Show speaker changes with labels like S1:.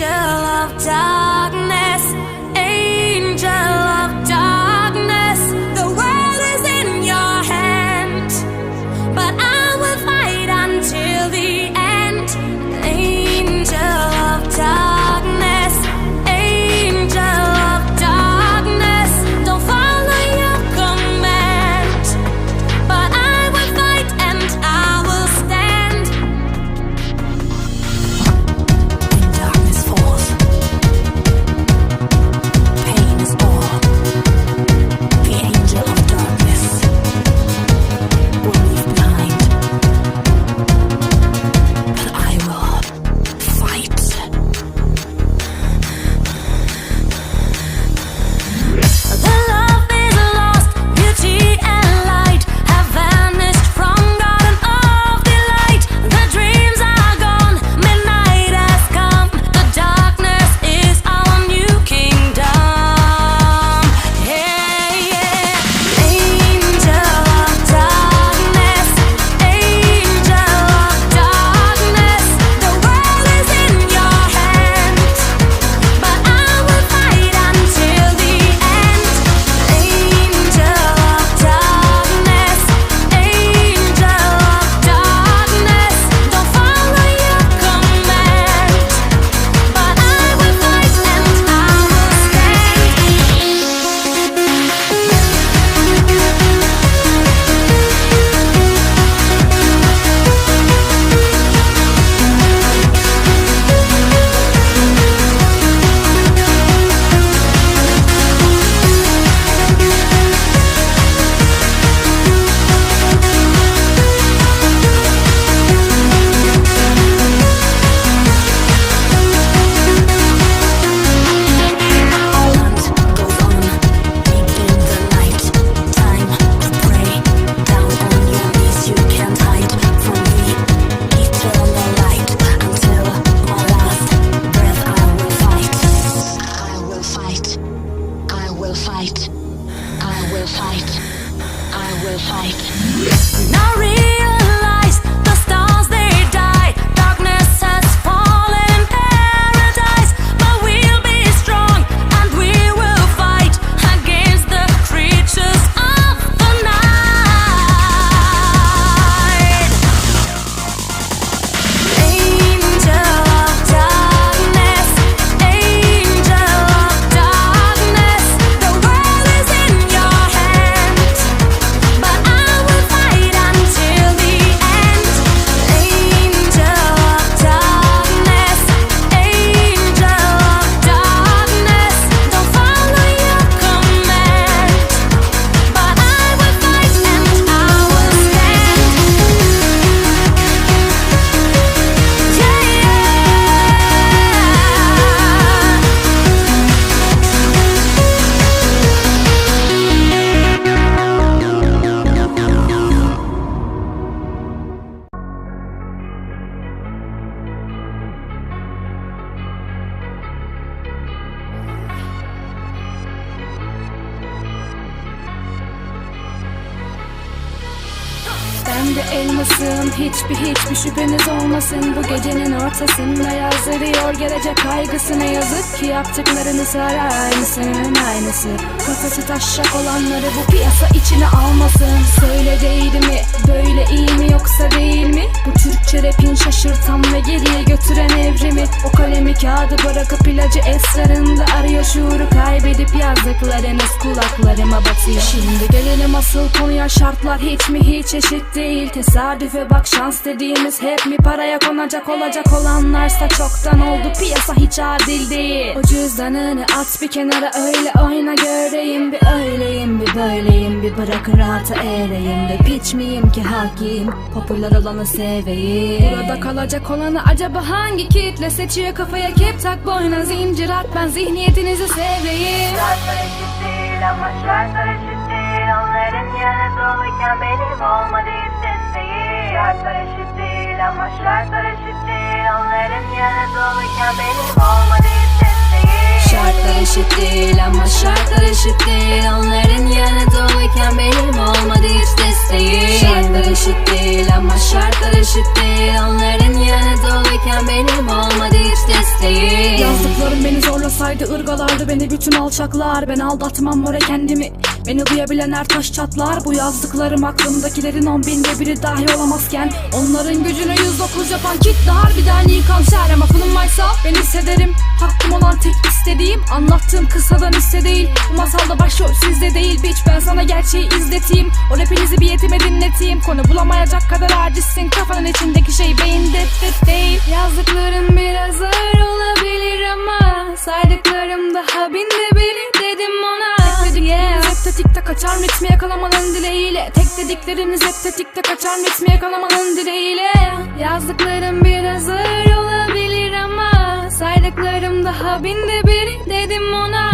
S1: Angel of darkness, fight. I will fight. Now
S2: Ben de elmasım hiçbir hiçbir şüpheniz olmasın. Bu gecenin ortasında yazdırıyor gelecek kaygısı. Ne yazık ki yaptıklarını sarar aynısının aynısı. Kafası taşacak olanları bu piyasa içine almasın. Söyle değdi mi böyle iyi mi yoksa değil mi? Bu Türkçe rapin şaşırtan ve geriye götüren evrimi. O kalemi kağıdı bırakıp ilacı esrarında arıyor. Şuuru kaybedip yazdıklarınız kulaklarıma batıyor. Şimdi gelelim asıl konuya. Şartlar hiç mi hiç eşit değil Tesadüfe bak şans dediğimiz hep mi paraya konacak? Olacak olanlarsa çoktan oldu piyasa hiç adil değil. O cüzdanını at bir kenara öyle oyna göreyim Bir öyleyim bir böyleyim bir. Bırakın rahata ereyim Ve piç miyim ki hakiyim? Popüler olanı seveyim. Burada kalacak olanı acaba hangi kitle seçiyor? Kafaya kep tak boyuna zincir at ben zihniyetinizi seveyim.
S3: Şartlar eşit değil ama şartlar eşit değil. Onların yanı doluyken benim olmadı hiç desteği Şartlar eşit değil ama şartlar eşit değil. Onların yanı doluyken benim olmadı
S1: Şartlar eşit değil ama şartlar eşit değil. Onların yanı doluyken benim olmadı hiç desteği Şartlar eşit değil ama şartlar eşit değil
S2: zorlasaydı ırgalardı beni bütün alçaklar. Ben aldatmam oraya kendimi. Beni duyabilen her taş çatlar. Bu yazdıklarım aklımdakilerin on binde biri dahi olamazken. Onların gücünü 109 yapan kitle harbiden iyi kanser. Ama funum myself ben hissederim Hakkım olan tek istediğim Anlattığım kısadan hisse değil. Bu masalda başrol sizde değil. Bitch Ben sana gerçeği izleteyim. O rapinizi bir yetime dinleteyim. Konu bulamayacak kadar acizsin. Kafanın içindeki şey beyinde fit değil. Yazdıklarım biraz ağır olabilir kaçar ritmi yakalamanın dileğiyle. Tek dedikleriniz hep tetikte kaçar ritmi yakalamanın dileğiyle. Yazdıklarım biraz ağır olabilir ama Saydıklarım daha binde biri dedim ona